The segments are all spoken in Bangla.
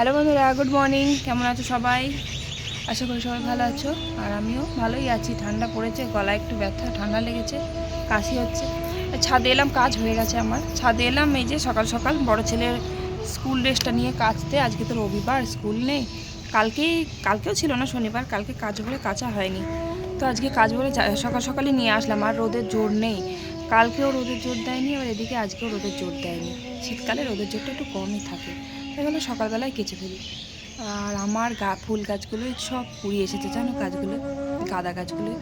হ্যালো বন্ধুরা, গুড মর্নিং। কেমন আছো সবাই? আশা করি সবাই ভালো আছো। আর আমিও ভালোই আছি। ঠান্ডা পড়েছে, গলায় একটু ব্যথা, ঠান্ডা লেগেছে, কাশি হচ্ছে। ছাদে এলাম, কাজ হয়ে গেছে আমার। ছাদে এলাম, এই যে সকাল সকাল বড় ছেলের স্কুল ড্রেসটা নিয়ে কাচতে। আজকে তো রবিবার, স্কুল নেই। কালকেই, কালকেও ছিল না শনিবার, কালকে কাজ বলে কাঁচা হয়নি। তো আজকে কাজ বলে সকাল সকালই নিয়ে আসলাম, আর রোদের জোর নেই। কালকেও রোদের জোর দেয়নি আর এদিকে আজকেও রোদের জোর দেয়নি। শীতকালে রোদের জোরটা একটু কমই থাকে। জন্য সকালবেলায় কেচে ফেলি। আর আমার গা, ফুল গাছগুলো সব কুড়িয়ে এসেছে, জানো গাছগুলো? গাঁদা গাছগুলো।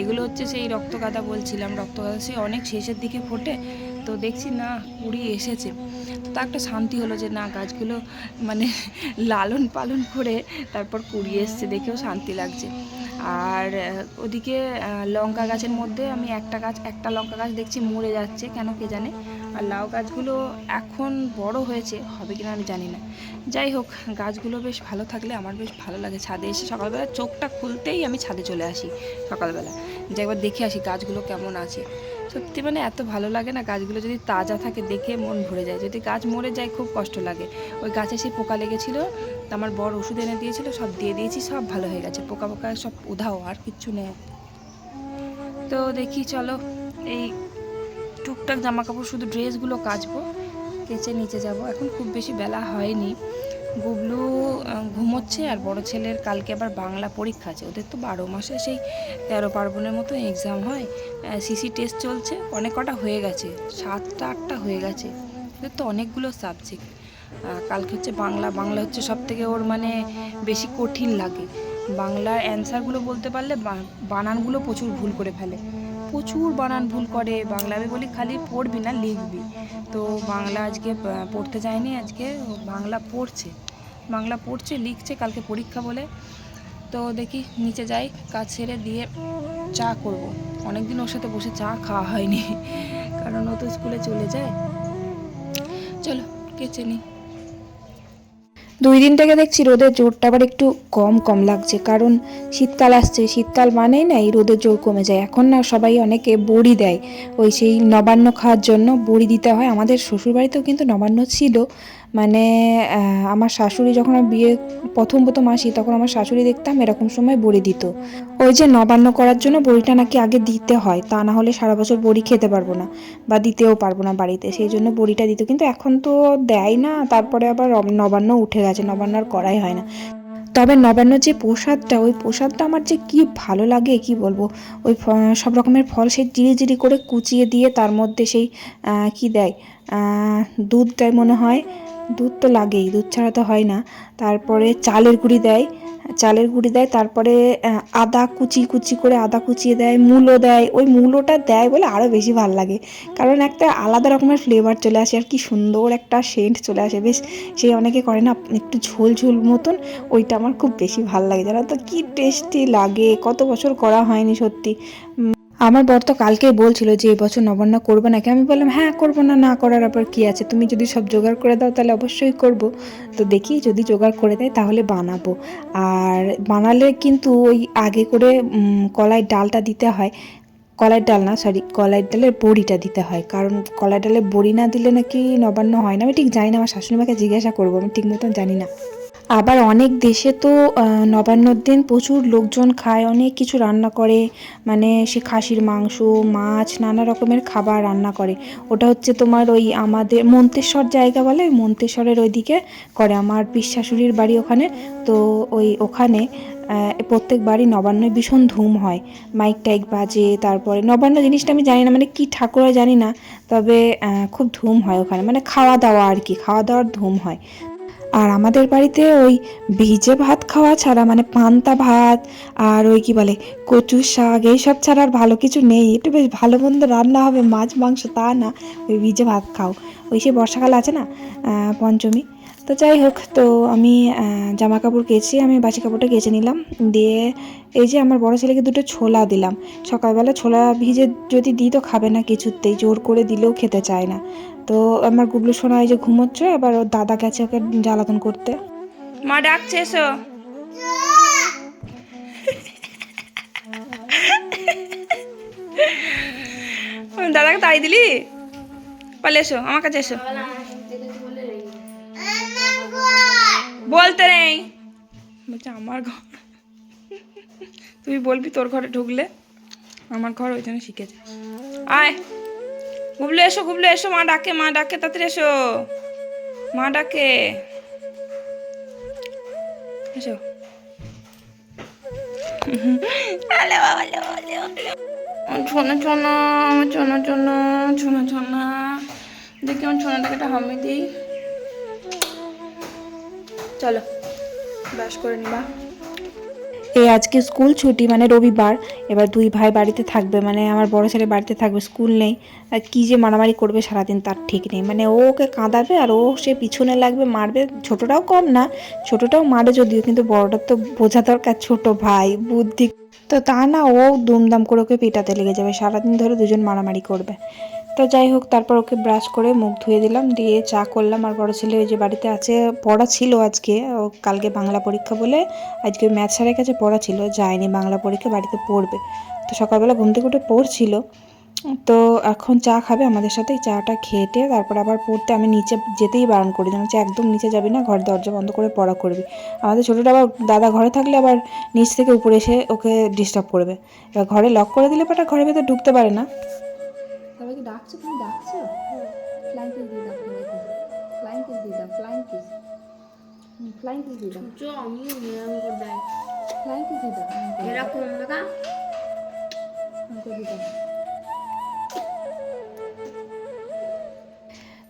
এগুলো হচ্ছে সেই রক্ত গাঁদা বলছিলাম রক্ত গাঁদা সে অনেক শেষের দিকে ফোটে। তো দেখছি না কুড়িয়ে এসেছে। তো তা একটা শান্তি হলো যে না, গাছগুলো মানে লালন পালন করে তারপর কুড়িয়ে এসছে, দেখেও শান্তি লাগছে। আর ওদিকে লঙ্কা গাছের মধ্যে আমি একটা গাছ, একটা লঙ্কা গাছ দেখছি মরে যাচ্ছে, কেন কে জানে? আর লাউ গাছগুলো এখন বড় হয়েছে, হবে কিনা আমি জানি না। যাই হোক, গাছগুলো বেশ ভালো থাকলে আমার বেশ ভালো লাগে। ছাদে এসে সকালবেলা চোখটা খুলতেই আমি ছাদে চলে আসি সকালবেলা। যে একবার দেখে আসি গাছগুলো কেমন আছে। সত্যি মানে এত ভালো লাগে না গাছগুলো যদি তাজা থাকে দেখে মন ভরে যায়। যদি গাছ মরে যায় খুব কষ্ট লাগে। ওই গাছে সেই পোকা লেগেছিলো তা আমার বড় ওষুধ এনে দিয়েছিল, সব দিয়ে দিয়েছি, সব ভালো হয়ে গেছে। পোকা পোকা সব উধাও, আর কিচ্ছু নেই। তো দেখি, চলো, এই টুকটাক জামা কাপড় শুধু ড্রেসগুলো কাচবো, কেচে নিচে যাব। এখন খুব বেশি বেলা হয়নি। গুবলু ঘুমোচ্ছে আর বড় ছেলের কালকে আবার বাংলা পরীক্ষা আছে। ওদের তো বারো মাসে সেই তেরো পার্বণের মতো এক্সাম হয়। সিসি টেস্ট চলছে। অনেক কটা হয়ে গেছে। সাতটা, আটটা হয়ে গেছে। ওদের তো অনেকগুলো সাবজেক্ট কালকে হচ্ছে বাংলা। বাংলা হচ্ছে সব থেকে ওর মানে বেশি কঠিন লাগে। বাংলার অ্যান্সারগুলো বলতে পারলে বানানগুলো প্রচুর ভুল করে ফেলে। প্রচুর বানান ভুল করে। বাংলা আমি বলি খালি পড়বি না, লিখবি। তো বাংলা আজকে পড়তে যায়নি আজকে, বাংলা পড়ছে। বাংলা পড়ছে, লিখছে, কালকে পরীক্ষা বলে। তো দেখি, নিচে যাই, কাজ ছেড়ে দিয়ে চা করব। অনেকদিন ওর সাথে বসে চা খাওয়া হয়নি, কারণ ও তো স্কুলে চলে যায়। চলো, কেচে নিই দুই দিন থেকে দেখছি রোদের জোরটা আবার একটু কম কম লাগছে, কারণ শীতকাল আসছে। শীতকাল মানেই না এই রোদের জোর কমে যায়। এখন না সবাই অনেকে বড়ি দেয়। ওই সেই নবান্ন খাওয়ার জন্য বড়ি দিতে হয়। আমাদের শ্বশুরবাড়িতেও কিন্তু নবান্ন ছিল। মানে আমার শাশুড়ি যখন বিয়ে প্রথম প্রথম আসি তখন আমার শাশুড়ি দেখতাম এরকম সময় বড়ি দিত। ওই যে নবান্ন করার জন্য বড়িটা নাকি আগে দিতে হয় তা না হলে সারা বছর বড়ি খেতে পারব না বা দিতেও পারব না বাড়িতে। সেই জন্য বড়িটা দিত কিন্তু এখন তো দেয় না তারপরে আবার নবান্ন উঠে গেছে নবান্ন আর করাই হয় না। তবে নবান্ন যে প্রসাদটা ওই প্রসাদটা আমার যে কি ভালো লাগে কি বলব? ওই সব রকমের ফল সেই জিরি জিরি করে কুচিয়ে দিয়ে তার মধ্যে সেই কি দেয়? আহ, দুধ দেয় মনে হয় দুধ তো লাগেই, দুধ ছাড়া তো হয় না। তারপরে চালের গুঁড়ি দেয়, চালের গুঁড়ি দেয়, তারপরে আদা কুচি কুচি করে আদা কুচিয়ে দেয় মূলো দেয়, ওই মূলোটা দেয় বলে আরও বেশি ভালো লাগে। কারণ একটা আলাদা রকমের ফ্লেভার চলে আসে আর কি সুন্দর একটা সেন্ট চলে আসে। বেশ, সেই অনেকে করে না, একটু ঝোল ঝোল মতন, ওইটা আমার খুব বেশি ভালো লাগে। জানো তো, কী টেস্টি লাগে, কত বছর করা হয়নি সত্যি। আমার বর তো কালকেই বলছিল যে এবছর নবান্ন করব নাকি? আমি বললাম হ্যাঁ করব না না করার আবার কি আছে? তুমি যদি সব জোগাড় করে দাও, তাহলে অবশ্যই করব। তো দেখি যদি জোগাড় করে দেয়, তাহলে বানাবো। আর বানালে কিন্তু ওই আগে করে কলাই ডালটা দিতে হয়। কলাইয়ের ডাল না, সরি কলাইয়ের ডালের বড়িটা দিতে হয়। কারণ কলাই ডালের বড়ি না দিলে নাকি নবান্ন হয় না। আমি ঠিক জানি না, আমার শাশুড়ি মাকে জিজ্ঞাসা করব, আমি ঠিক মতন জানি না। আবার অনেক দেশে তো নবান্নর দিন প্রচুর লোকজন খায়, অনেক কিছু রান্না করে। মানে সে খাসির মাংস, মাছ, নানা রকমের খাবার রান্না করে। ওটা হচ্ছে তোমার ওই আমাদের মন্তেশ্বর জায়গা বলে মন্তেশ্বরের ওইদিকে করে। আমার পিস শাশুড়ির বাড়ি ওখানে। তো ওই ওখানে প্রত্যেক বাড়ি নবান্নয় ভীষণ ধুম হয়। মাইক টাইক বাজে, তারপরে নবান্ন জিনিসটা আমি জানি না মানে কি ঠাকুর জানি না, তবে খুব ধুম হয় ওখানে। মানে খাওয়া দাওয়া আর কি, খাওয়া দাওয়ার ধুম হয়। আর আমাদের বাড়িতে ওই ভিজে ভাত খাওয়া ছাড়া মানে পান্তা ভাত আর ওই কি বলে কচু শাক, এইসব ছাড়া আর ভালো কিছু নেই। একটু বেশ ভালো মন্দ রান্না হবে, মাছ, মাংস তা না, ওই ভিজে ভাত খাও। ওই সে বর্ষাকাল আছে না পঞ্চমী। তো যাই হোক, তো আমি জামা কাপড় কেচে আমি বাসি কাপড়টা কেচে নিলাম। দিয়ে এই যে আমার বড় ছেলেকে দুটো ছোলা দিলাম। সকালবেলা ছোলা ভিজে যদি দিই তো খাবে না কিছুতেই, জোর করে দিলেও খেতে চায় না। তো আমার গুবলু সোনা এই যে ঘুমোচ্ছে, এবার ওর দাদা গেছে ওকে জ্বালাতন করতে। মা ডাকছে, এসো। দাদাকে তাড়ি দিলি? পালে এসো, আমার কাছে এসো। বলতে নেই। বলছে, আমার ঘর। তুই বলবি তোর ঘরে ঢুকলে, আমার ঘর ওইখানে শিখেছে। আয়। গুবলু এসো গুবলু এসো, মা ডাকে মা ডাকে, তাড়াতাড়ি এসো। মা ডাকে। এসো। আলে চলো, ব্রাশ করে নিবা। এই আজকে স্কুল ছুটি মানে রবিবার। এবার দুই ভাই বাড়িতে থাকবে মানে আমার বড় ছেলে বাড়িতে থাকবে, স্কুল নেই। আর কী যে মারামারি করবে সারাদিন তার ঠিক নেই। মানে ও ওকে কাঁদাবে আর ও সে পিছনে লাগবে, মারবে। ছোটটাও কম না, ছোটটাও মারে যদিও, কিন্তু বড়টার তো বোঝা দরকার ছোট ভাই, বুদ্ধি। তো তা না, ও দুমদাম করে ওকে পেটাতে লেগে যাবে। সারাদিন ধরে দুজন মারামারি করবে। তো যাই হোক, তারপর ওকে ব্রাশ করে মুখ ধুয়ে দিলাম, দিয়ে চা করলাম। আর বড় ছেলে ওই যে বাড়িতে আছে, পড়া ছিল আজকে, ও কালকে বাংলা পরীক্ষা বলে আজকে ওই ম্যাথ স্যারের কাছে পড়া ছিল, যায়নি বাংলা পরীক্ষা, বাড়িতে পড়বে। তো সকালবেলা ঘুম থেকে উঠে পড়ছিল। তো এখন চা খাবে আমাদের সাথে চাটা খেটে তারপর আবার পড়তে আমি নিচে যেতেই বারণ করি, যেন হচ্ছে একদম নিচে যাবি না, ঘর দরজা বন্ধ করে পড়া করবি। আমাদের ছোটোটা আবার দাদা ঘরে থাকলে আবার নিচ থেকে উপরে এসে ওকে ডিস্টার্ব করবে। এবার ঘরে লক করে দিলে পাটা ঘরের ভেতর ঢুকতে পারে না। সবাইকে ডাকছো? তুমি ডাকছো? ফ্লাইং কিস দিয়ে দাও ফ্লাইং কিস দিয়ে দাও ফ্লাইং কিস ফ্লাইং কিস দিয়ে দাও। চ আমিও নিরাম করে দেয় ফ্লাইং কিস দিয়ে দাও এরকম দেখা আমাকে দিয়ে দাও।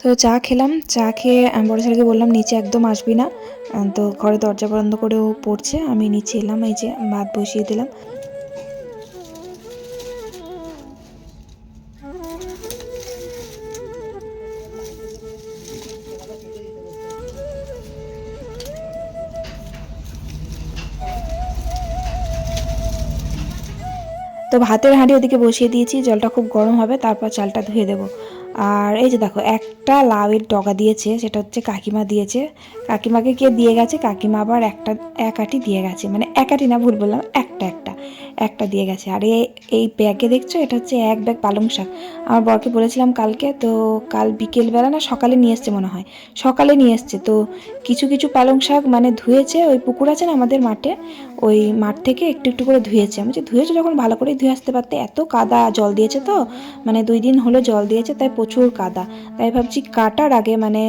তো চা খেলাম চা খেয়ে আমি বড় ছেলেকে বললাম নিচে একদম আসবি না। তো ঘরে দরজা বন্ধ করে ও পড়ছে আমি নিচে এলাম এই যে ভাত বসিয়ে দিলাম। তো ভাতের হাঁড়ি ওদিকে বসিয়ে দিয়েছি, জলটা খুব গরম হবে, তারপর চালটা ধুয়ে দেবো। আর এই যে দেখো, একটা লাউয়ের ডগা দিয়েছে, সেটা হচ্ছে কাকিমা দিয়েছে। কাকিমাকে কে দিয়ে গেছে? কাকিমা আবার একটা, এক আটি দিয়ে গেছে। মানে এক আটি না, ভুল বললাম, একটা একটা। একটা দিয়ে গেছে। আর এই ব্যাগে দেখছ? এটা হচ্ছে এক ব্যাগ পালং শাক। আমার বরকে বলেছিলাম কালকে, তো কাল বিকেলবেলা না সকালে নিয়ে এসছে মনে হয়। সকালে নিয়ে এসছে। তো কিছু কিছু পালং শাক মানে ধুয়েছে, ওই পুকুর আছে না আমাদের মাঠে, ওই মাঠ থেকে একটু একটু করে ধুয়েছে। আমি যে ধুয়েছে যখন ভালো করে ধুয়ে আসতে পারতে? এত কাদা জল দিয়েছে তো? মানে দুই দিন হলো জল দিয়েছে, তাই প্রচুর কাদা। তাই ভাবছি কাটার আগে মানে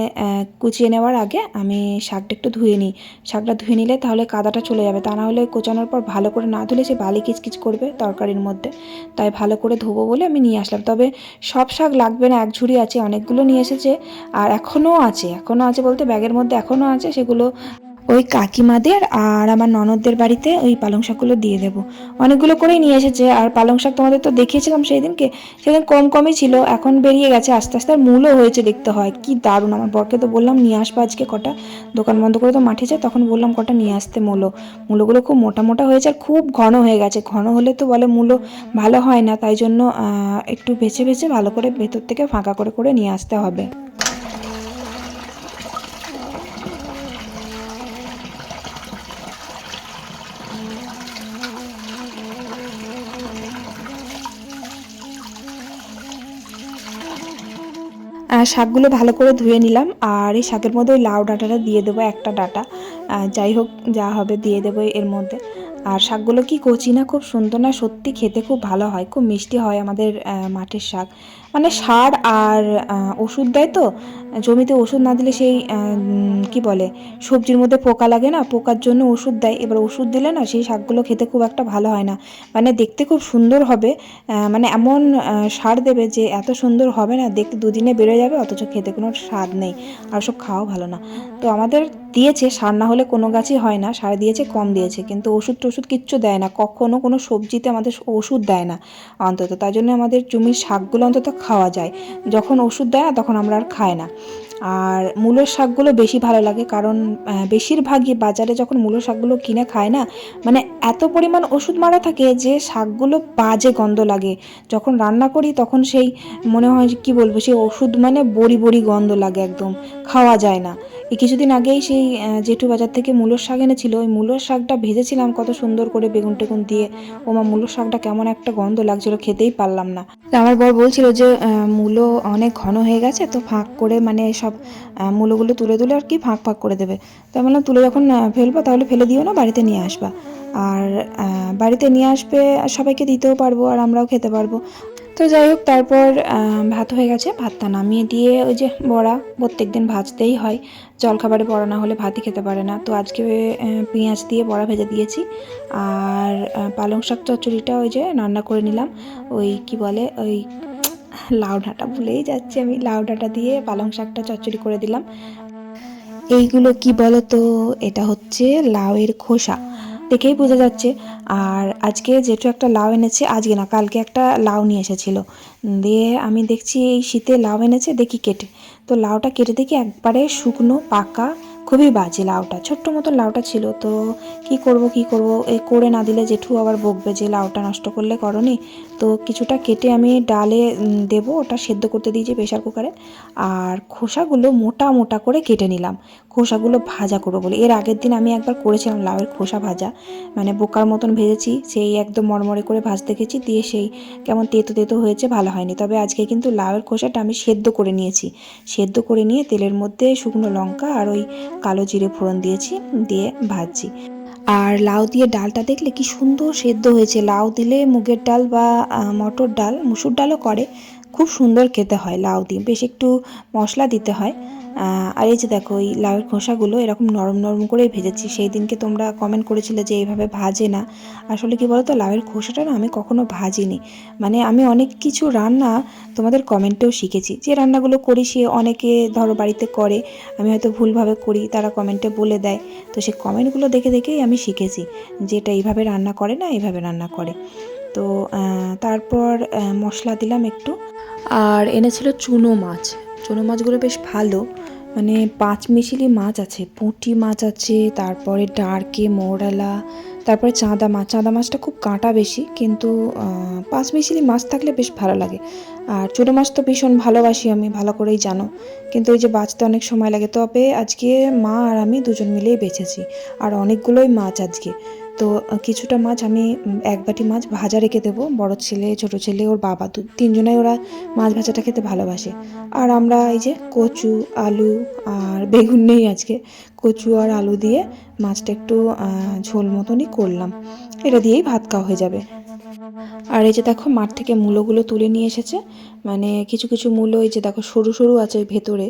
কুচিয়ে নেওয়ার আগে আমি শাকটা একটু ধুয়ে নিই। শাকটা ধুয়ে নিলে তাহলে কাদাটা চলে যাবে। তা না হলে কোচানোর পর ভালো করে না ধুলে সে বালি কিচকিচ করবে তরকারির মধ্যে। তাই ভালো করে ধোবো বলে আমি নিয়ে আসলাম। তবে সব শাক লাগবে না, এক ঝুড়ি আছে, অনেকগুলো নিয়ে এসেছে, আর এখনও আছে এখনও আছে বলতে ব্যাগের মধ্যে এখনও আছে, সেগুলো ওই কাকিমাদের আর আমার ননদদের বাড়িতে ওই পালং শাকগুলো দিয়ে দেবো। অনেকগুলো করেই নিয়ে এসেছে আর পালং শাক তোমাদের তো দেখিয়েছিলাম সেই দিনকে সেদিন কম কমই ছিল, এখন বেরিয়ে গেছে, আস্তে আস্তে আর মূলও হয়েছে দেখতে হয়। কি দারুণ, আমার বরকে তো বললাম নিয়ে আসব আজকে কটা। দোকান বন্ধ করে তো মাঠে যায়, তখন বললাম কটা নিয়ে আসতে মূলো মূলোগুলো খুব মোটা মোটা হয়েছে আর খুব ঘন হয়ে গেছে। ঘন হলে তো বলে মূলো ভালো হয় না, তাই জন্য একটু বেছে বেছে ভালো করে ভেতর থেকে ফাঁকা করে করে নিয়ে আসতে হবে। শাকগুলো ভালো করে ধুয়ে নিলাম আর এই শাকের মধ্যে ওই লাউ ডাঁটাটা দিয়ে দেবো, একটা ডাঁটা। যাই হোক, যা হবে দিয়ে দেবো এর মধ্যে। আর শাকগুলো কি কচি না খুব সুন্দর না? সত্যি খেতে খুব ভালো হয়, খুব মিষ্টি হয় আমাদের মাঠের শাক। মানে সার আর ওষুধ দেয় তো, জমিতে ওষুধ না দিলে সেই কি বলে, সবজির মধ্যে পোকা লাগে না, পোকার জন্য ওষুধ দেয়। এবার ওষুধ দিলে না সেই শাকগুলো খেতে খুব একটা ভালো হয় না। মানে দেখতে খুব সুন্দর হবে মানে এমন সার দেবে যে এত সুন্দর হবে না, দেখতে দুদিনে বেড়ে যাবে, অথচ খেতে কোনো স্বাদ নেই, আর সব খাওয়াও ভালো না। তো আমাদের দিয়েছে, সার না হলে কোনো গাছই হয় না, সার দিয়েছে, কম দিয়েছে, কিন্তু ওষুধ টষুধ কিচ্ছু দেয় না, কখনো কোনো সবজিতে আমাদের ওষুধ দেয় না অন্তত। তাই জন্য আমাদের জমির শাকগুলো অন্তত খাওয়া যায়। যখন ওষুধ দেয় না তখন আমরা আর খাই না। আর মূলোর শাকগুলো বেশি ভালো লাগে, কারণ বেশিরভাগই বাজারে যখন মূলোর শাকগুলো কিনে খায় না মানে এত পরিমাণ ওষুধ মারা থাকে যে শাকগুলো বাজে গন্ধ লাগে। যখন রান্না করি তখন সেই মনে হয় কি বলব, সেই ওষুধ মানে বড়ি বড়ি গন্ধ লাগে একদম, খাওয়া যায় না। এই কিছুদিন আগেই সেই জেঠু বাজার থেকে মূলোর শাক এনেছিল, ওই মূলোর শাকটা ভেজেছিলাম কত সুন্দর করে বেগুন টেগুন দিয়ে। ও মা, মূলোর শাকটা কেমন একটা গন্ধ লাগছিল, খেতেই পারলাম না। আমার বর বলছিল যে মূলো অনেক ঘন হয়ে গেছে, তো ফাঁক করে মানে সব মূলোগুলো তুলে তুলে আর কি ফাঁক ফাঁক করে দেবে। তো আমি বললাম, তুলে যখন ফেলব তাহলে ফেলে দিও না, বাড়িতে নিয়ে আসবা। আর বাড়িতে নিয়ে আসবে, আর সবাইকে দিতেও পারব, আর আমরাও খেতে পারব। তো যাই হোক, তারপর ভাত হয়ে গেছে, ভাতটা নামিয়ে দিয়ে ওই যে বড়া প্রত্যেক দিন ভাজতেই হয়। জলখাবারে বড়া না হলে ভাতই খেতে পারে না। তো আজকে পেঁয়াজ দিয়ে বড়া ভেজে দিয়েছি। আর পালং শাক চচ্চড়িটা ওই যে রান্না করে নিলাম। ওই কি বলে, ওই লাউ ডাঁটা ভুলেই যাচ্ছি আমি। লাউ ডাঁটা দিয়ে পালং শাকটা চচ্চড়ি করে দিলাম। এইগুলো কি বলো তো এটা হচ্ছে লাউয়ের খোসা। দেখেই বোঝা যাচ্ছে। আর আজকে যেটু একটা লাউ এনেছে, আজকে না, কালকে একটা লাউ নিয়ে এসেছিল। দিয়ে আমি দেখছি এই শীতে লাউ এনেছে, দেখি কেটে। তো লাউটা কেটে দেখি একবারে শুকনো, পাকা খুবই বাজে লাউটা, ছোট্ট মতো লাউটা ছিল, তো কি করব কি করব? এই করে না দিলে জেঠু আবার বকবে যে লাউটা নষ্ট করলে করনি। তো কিছুটা কেটে আমি ডালে দেবো, ওটা সেদ্ধ করতে দিয়েছি প্রেশার কুকারে। আর খোসাগুলো মোটা মোটা করে কেটে নিলাম। খোসাগুলো ভাজা করব বলে। এর আগের দিন আমি একবার করেছিলাম লাউয়ের খোসা ভাজা। মানে বোকার মতন ভেজেছি, সেই একদম মরমরে করে ভাজতে গেছি দিয়ে সেই কেমন তেতো তেতো হয়েছে, ভালো হয়নি। তবে আজকে কিন্তু লাউয়ের খোসাটা আমি সেদ্ধ করে নিয়েছি। সেদ্ধ করে নিয়ে তেলের মধ্যে শুকনো লঙ্কা আর ওই কালো জিরে ফোড়ন দিয়েছি, দিয়ে ভাজছি। আর লাউ দিয়ে ডালটা দেখলে কি সুন্দর সেদ্ধ হয়েছে। লাউ দিলে মুগের ডাল বা মটর ডাল, মুসুর ডালও করে। খুব সুন্দর খেতে হয় লাউ দিয়ে। বেশ একটু মশলা দিতে হয়। আর এই যে দেখো, এই লাউয়ের খোসাগুলো এরকম নরম নরম করেই ভেজেছি। সেই দিনকে তোমরা কমেন্ট করেছিলে যে এইভাবে ভাজে না। আসলে কি বলতো, লাউয়ের খোসাটা না আমি কখনো ভাজিনি। মানে আমি অনেক কিছু রান্না তোমাদের কমেন্টেও শিখেছি। যে রান্নাগুলো করি সে অনেকে ধরো বাড়িতে করে, আমি হয়তো ভুলভাবে করি, তারা কমেন্টে বলে দেয়। তো সেই কমেন্টগুলো দেখে দেখেই আমি শিখেছি যে এটা এইভাবে রান্না করে না, এইভাবে রান্না করে। তো তারপর মশলা দিলাম একটু। আর এনেছিল চুনো মাছ। চুনো মাছগুলো বেশ ভালো। মানে পাঁচ মিশিলি মাছ আছে। পুঁটি মাছ আছে, তারপরে ডার্কে, মৌরালা, তারপরে চাঁদা মাছ। চাঁদা মাছটা খুব কাঁটা বেশি, কিন্তু পাঁচ মিশিলি মাছ থাকলে বেশ ভালো লাগে। আর ছোটো মাছ তো ভীষণ ভালোবাসি আমি, ভালো করেই জানো। কিন্তু ওই যে বাঁচতে অনেক সময় লাগে। তবে আজকে মা আর আমি দুজন মিলেই বেঁচেছি। আর অনেকগুলোই মাছ আজকে। তো কিছুটা মাছ আমি, এক বাটি মাছ ভাজা রেখে দেবো। বড় ছেলে, ছোট ছেলে, ওর বাবা দু, তিনজনাই ওরা মাছ ভাজাটা খেতে ভালোবাসে। আর আমরা এই যে কচু, আলু আর বেগুন নেই আজকে, কচু আর আলু দিয়ে মাছটা একটু ঝোল মতনই করলাম। এটা দিয়েই ভাত খাওয়া হয়ে যাবে। আর এই যে দেখো মাঠ থেকে মূলোগুলো তুলে নিয়ে এসেছে। মানে কিছু কিছু মূলো এই যে দেখো সরু সরু আছে ভেতরে,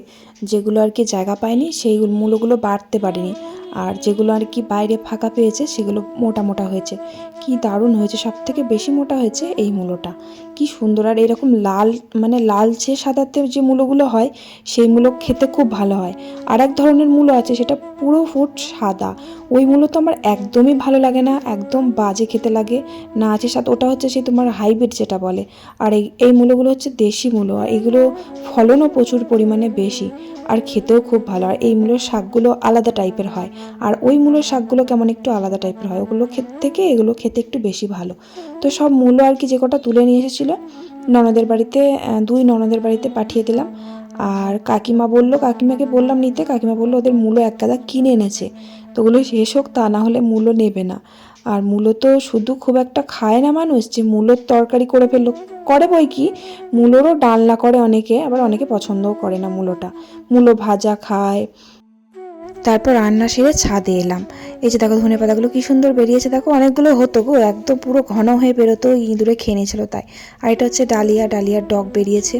যেগুলো আর কি জায়গা পায়নি, সেই মূলোগুলো বাড়তে পারেনি। আর যেগুলো আর কি বাইরে ফাঁকা পেয়েছে সেগুলো মোটা মোটা হয়েছে। কি দারুণ হয়েছে সব থেকে বেশি মোটা হয়েছে এই মূলোটা। কি সুন্দর। আর এরকম লাল মানে লালচে সাদাতে যে মূলোগুলো হয়, সেই মূলো খেতে খুব ভালো হয়। আর এক ধরনের মূলো আছে, সেটা পুরো ফুট সাদা। ওই মূলো তো আমার একদমই ভালো লাগে না, একদম বাজে খেতে লাগে। না আছে সাথে ওটা হচ্ছে সেই তোমার হাইব্রিড যেটা বলে। আর এই এই মূলোগুলো হচ্ছে দেশি মূলো, আর এগুলো ফলনও প্রচুর পরিমাণে বেশি, আর খেতেও খুব ভালো। আর এই মূলোর শাকগুলো আলাদা টাইপের হয়। আর ওই মূলোর শাকগুলো কেমন একটু আলাদা টাইপের হয়, ওগুলো খেতে থেকে এগুলো খেতে একটু বেশি ভালো। তো সব মূলো আর কি যে কটা তুলে নিয়ে এসেছিল ননদের বাড়িতে দুই ননদের বাড়িতে পাঠিয়ে দিলাম। আর কাকিমা বলল, কাকিমাকে বললাম নিতে, কাকিমা বলল, ওদের মূলো এক গাদা কিনে এনেছে। তো ওগুলো শেষ হোক তা না হলে মূলো নেবে না। আর মূলো তো শুধু খুব একটা খায় না মানুষ, যে মূলোর তরকারি করে ফেলল। করে বই কি? মূলোরও ডালনা করে অনেকে, আবার অনেকে পছন্দও করে না মূলোটা। মূলো ভাজা খায় তারপর রান্না সেরে ছাদে এলাম। এই যে দেখো ধনে পাতাগুলো কি সুন্দর বেরিয়েছে, দেখো অনেকগুলো হতো গো, একদম পুরো ঘন হয়ে বেরোতো ইঁদুরে খেয়ে নিয়েছিল তাই। আর এটা হচ্ছে ডালিয়া, ডালিয়ার ডগ বেরিয়েছে।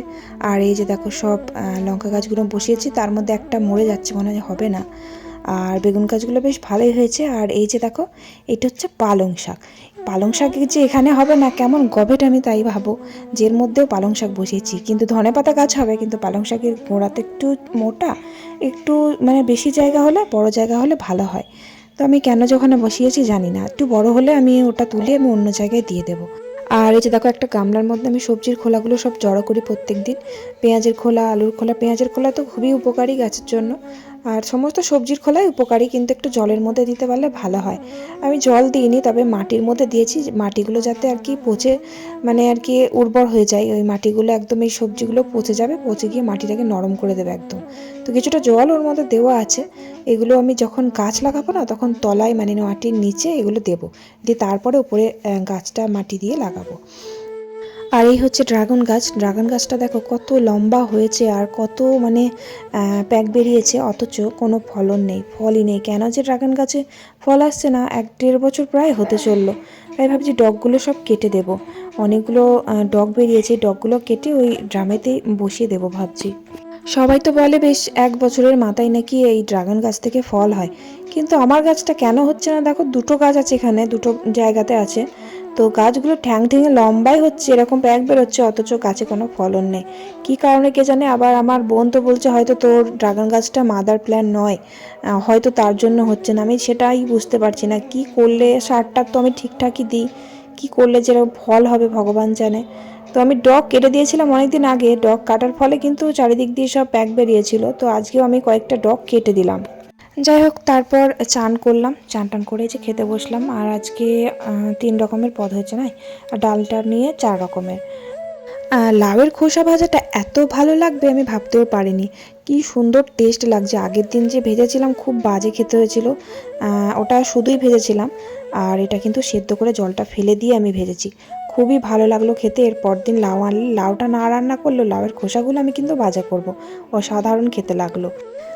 আর এই যে দেখো সব লঙ্কা গাছগুলো বসিয়েছি, তার মধ্যে একটা মরে যাচ্ছে, মনে হয় হবে না। আর বেগুন গাছগুলো বেশ ভালোই হয়েছে। আর এই যে দেখো, এটা হচ্ছে পালং শাক। পালং শাক যে এখানে হবে না, কেমন গভেট আমি তাই ভাবো। যে এর মধ্যেও পালং শাক বসিয়েছি, কিন্তু ধনে পাতা গাছ হবে, কিন্তু পালং শাকের গোড়াতে একটু মোটা, একটু মানে বেশি জায়গা হলে, বড় জায়গা হলে ভালো হয়। তো আমি কেন যে ওখানে বসিয়েছি জানি না, একটু বড় হলে আমি ওটা তুলে আমি অন্য জায়গায় দিয়ে দেবো। আর এই যে দেখো একটা গামলার মধ্যে আমি সবজির খোলাগুলো সব জড়ো করি প্রত্যেক দিন পেঁয়াজের খোলা, আলুর খোলা, পেঁয়াজের খোলা তো খুবই উপকারী গাছের জন্য। আর সমস্ত সবজির খোলাই উপকারী, কিন্তু একটু জলের মধ্যে দিতে পারলে ভালো হয়। আমি জল দিইনি, তবে মাটির মধ্যে দিয়েছি, মাটিগুলো যাতে আর কি পচে মানে আর কি উর্বর হয়ে যায়। ওই মাটিগুলো একদম, এই সবজিগুলো পচে যাবে, পচে গিয়ে মাটিটাকে নরম করে দেবে একদম। তো কিছুটা জল ওর মধ্যে দেওয়া আছে। এগুলো আমি যখন গাছ লাগাবো না, তখন তলায় মানে মাটির নিচে এগুলো দেবো। দিয়ে তারপরে উপরে গাছটা মাটি দিয়ে লাগাবো। আর এই হচ্ছে ড্রাগন গাছ। ড্রাগন গাছটা দেখো কত লম্বা হয়েছে আর কত মানে প্যাক বেরিয়েছে, অথচ কোনো ফলন নেই, ফলই নেই। কেন যে ড্রাগন গাছে ফল আসছে না, এক দেড় বছর প্রায় হতে চলল। তাই ভাবছি ডগগুলো সব কেটে দেব। অনেকগুলো ডগ বেরিয়েছে, ডগগুলো কেটে ওই ড্রামেতেই বসিয়ে দেবো ভাবছি। সবাই তো বলে, বেশ, এক বছরের মাথায় নাকি এই ড্রাগন গাছ থেকে ফল হয়। কিন্তু আমার গাছটা কেন হচ্ছে না? দেখো দুটো গাছ আছে এখানে, দুটো জায়গাতে আছে। তো গাছগুলো ঠ্যাং ঠ্যাঙে লম্বাই হচ্ছে, এরকম প্যাক বেরোচ্ছে, অথচ গাছে কোনো ফলন নেই। কী কারণে কে জানে, আবার আমার বোন তো বলছে, হয়তো তোর ড্রাগন গাছটা মাদার প্ল্যান নয় হয়তো তার জন্য হচ্ছে না, আমি সেটাই বুঝতে পারছি না, কি করলে সারটা তো আমি ঠিকঠাকই দিই, কি করলে যেরকম ফল হবে ভগবান জানে। তো আমি ডগ কেটে দিয়েছিলাম অনেকদিন আগে, ডগ কাটার ফলে কিন্তু চারিদিক দিয়ে সব প্যাক বেরিয়েছিল, তো আজকেও আমি কয়েকটা ডগ কেটে দিলাম। যাই হোক, তারপর চান করলাম, চান টান করে যে খেতে বসলাম। আর আজকে তিন রকমের পদ হয়েছে না ডালটা নিয়ে চার রকমের। লাউয়ের খোসা ভাজাটা এত ভালো লাগবে আমি ভাবতেও পারিনি। কি সুন্দর টেস্ট লাগছে। আগের দিন যে ভেজেছিলাম, খুব বাজে খেতে হয়েছিল। ওটা শুধুই ভেজেছিলাম। আর এটা কিন্তু সেদ্ধ করে জলটা ফেলে দিয়ে আমি ভেজেছি। খুবই ভালো লাগল খেতে। এর পর দিন লাউ আনলে লাউটা না রান্না করলেও লাউয়ের খোসাগুলো আমি কিন্তু ভাজা করব। অসাধারণ খেতে লাগল।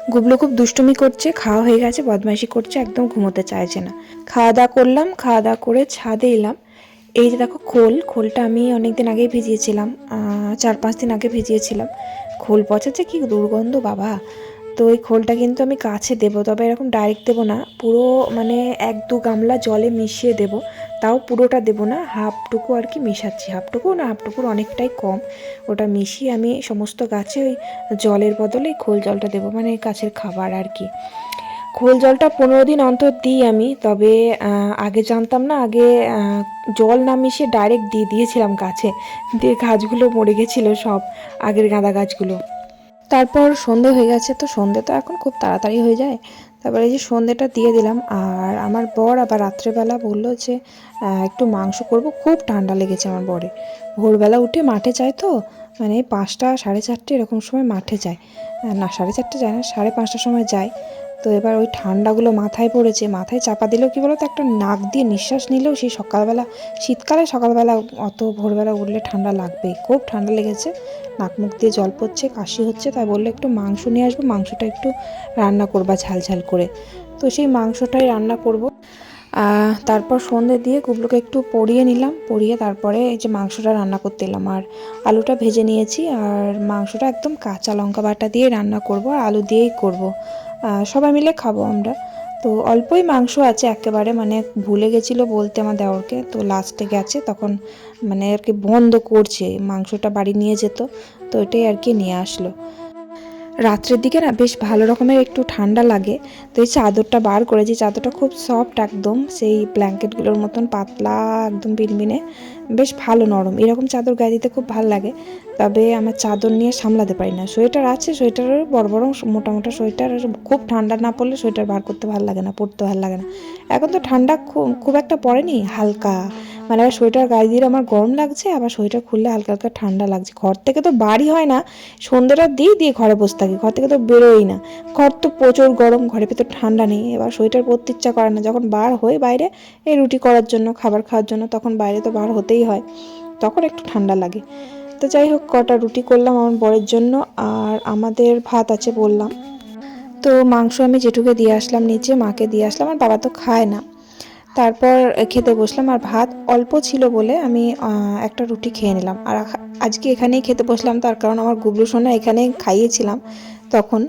গুবলু খুব দুষ্টুমি করছে, খাওয়া হয়ে গেছে, বদমাইশি করছে, একদম ঘুমোতে চাইছে না। খাওয়া দাওয়া করলাম, খাওয়া দাওয়া করে ছাদে এলাম। এই যে দেখো খোল, খোলটা আমি অনেক দিন আগেই ভিজিয়েছিলাম চার পাঁচ দিন আগে ভিজিয়েছিলাম। খোল পচাচ্ছে কি দুর্গন্ধ, বাবা। তো ওই খোলটা কিন্তু আমি কাছে দেবো, তবে এরকম ডাইরেক্ট দেবো না। পুরো মানে এক দু গামলা জলে মিশিয়ে দেবো, তাও পুরোটা দেবো না, হাফটুকু আর কি মেশাচ্ছি। হাফটুকু না, হাফটুকুর অনেকটাই কম। ওটা মিশিয়ে আমি সমস্ত গাছে ওই জলের বদলে এই খোল জলটা দেবো মানে গাছের খাবার আর কি। খোল জলটা পনেরো দিন অন্তর দিই আমি, তবে আগে জানতাম না, আগে জল না মিশিয়ে ডাইরেক্ট দিয়ে দিয়েছিলাম গাছে। দিয়ে গাছগুলো মরে গেছিল সব আগের গাঁদা গাছগুলো। তারপর সন্ধে হয়ে গেছে, তো সন্ধে তো এখন খুব তাড়াতাড়ি হয়ে যায়। তারপরে এই যে সন্ধেটা দিয়ে দিলাম, আর আমার বর আবার রাত্রেবেলা বলল যে একটু মাংস করব, খুব ঠান্ডা লেগেছে আমার বরে। ভোরবেলা উঠে মাঠে যায় তো মানে পাঁচটা সাড়ে চারটে এরকম সময় মাঠে যায়। না, সাড়ে চারটে যায় না, সাড়ে পাঁচটার সময় যায়। তো এবার ওই ঠান্ডাগুলো মাথায় পড়েছে, মাথায় চাপা দিলেও কি বলো তো একটা নাক দিয়ে নিঃশ্বাস নিলেও সেই সকালবেলা, শীতকালে সকালবেলা অত ভোরবেলা উঠলে ঠান্ডা লাগবে খুব ঠান্ডা লেগেছে। নাক মুখ দিয়ে জল পড়ছে, কাশি হচ্ছে, তাই বলল একটু মাংস নিয়ে আসব, মাংসটা একটু রান্না করবা ঝাল ঝাল করে। তো সেই মাংসটাই রান্না করব। তারপর সন্ধে দিয়ে গুবলুকে একটু পরিয়ে নিলাম, পরিয়ে তারপরে এই যে মাংসটা রান্না করতে এলাম। আর আলুটা ভেজে নিয়েছি, আর মাংসটা একদম কাঁচা লঙ্কা বাটা দিয়ে রান্না করব, আর আলু দিয়েই করব। সবাই মিলে খাব আমরা। তো অল্পই মাংস আছে একেবারে মানে ভুলে গেছিল বলতে আমার দেওরকে। তো লাস্টে গেছে, তখন মানে আর কি বন্ধ করছে, মাংসটা বাড়ি নিয়ে যেত। তো এটাই আর কি নিয়ে আসলো। রাত্রের দিকে না বেশ ভালো রকমের একটু ঠান্ডা লাগে। তো এই চাদরটা বার করেছি, চাদরটা খুব সফট একদম, সেই ব্ল্যাঙ্কেটগুলোর মতন পাতলা একদম বিনবিনে। বেশ ভালো নরম, এরকম চাদর গায়ে দিতে খুব ভালো লাগে। তবে আমার চাদর নিয়ে সামলাতে পারি না। সোয়েটার আছে সোয়েটারের বড় বড় মোটা মোটা সোয়েটার, খুব ঠান্ডা না পড়লে সোয়েটার বার করতে ভালো লাগে না পরতে ভালো লাগে না। এখন তো ঠান্ডা খুব খুব একটা পড়েনি, হালকা। মানে আবার সোয়েটার গায়ে দিয়ে আমার গরম লাগছে, আবার সোয়েটার খুললে হালকা হালকা ঠান্ডা লাগছে। ঘর থেকে তো বাড়ি হয় না, সন্ধ্যেটা দিই দিয়ে ঘরে বসে থাকি, ঘর থেকে তো বেরোই না। ঘর তো প্রচুর গরম, ঘরের ভেতর ঠান্ডা নেই, এবার সোয়েটার পরতে ইচ্ছা করে না, যখন বার হই বাইরে, এই রুটি করার জন্য, খাবার খাওয়ার জন্য, তখন বাইরে তো বার হতেই হয়, তখন একটু ঠান্ডা লাগে। তো যাই হোক, কটা রুটি করলাম আমার বরের জন্য, আর আমাদের ভাত আছে বললাম। তো মাংস আমি জেঠুকে দিয়ে আসলাম, নিচে মাকে দিয়ে আসলাম, আর বাবা তো খায় না। তারপর খেতে বসলাম আর ভাত অল্প ছিল বলে আমি একটা রুটি খেয়ে নিলাম। আর আজকে এখানেই খেতে বসলাম, তার কারণ আমার গুবলু সোনা এখানে খাইয়েছিলাম। তখন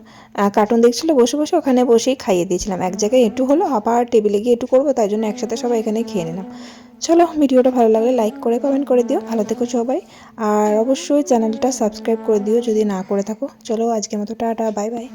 কার্টুন দেখছিল, বসে বসে ওখানে বসেই খাইয়ে দিয়েছিলাম। এক জায়গায় একটু হলো, আবার টেবিলে গিয়ে একটু করব, তাই জন্য একসাথে সবাই এখানে খেয়ে নিলাম। চলো, ভিডিওটা ভালো লাগলে লাইক করে কমেন্ট করে দিও। ভালো থেকো সবাই। আর অবশ্যই চ্যানেলটা সাবস্ক্রাইব করে দিও, যদি না করে থাকো। চলো, আজকের মতো টাটা বাই বাই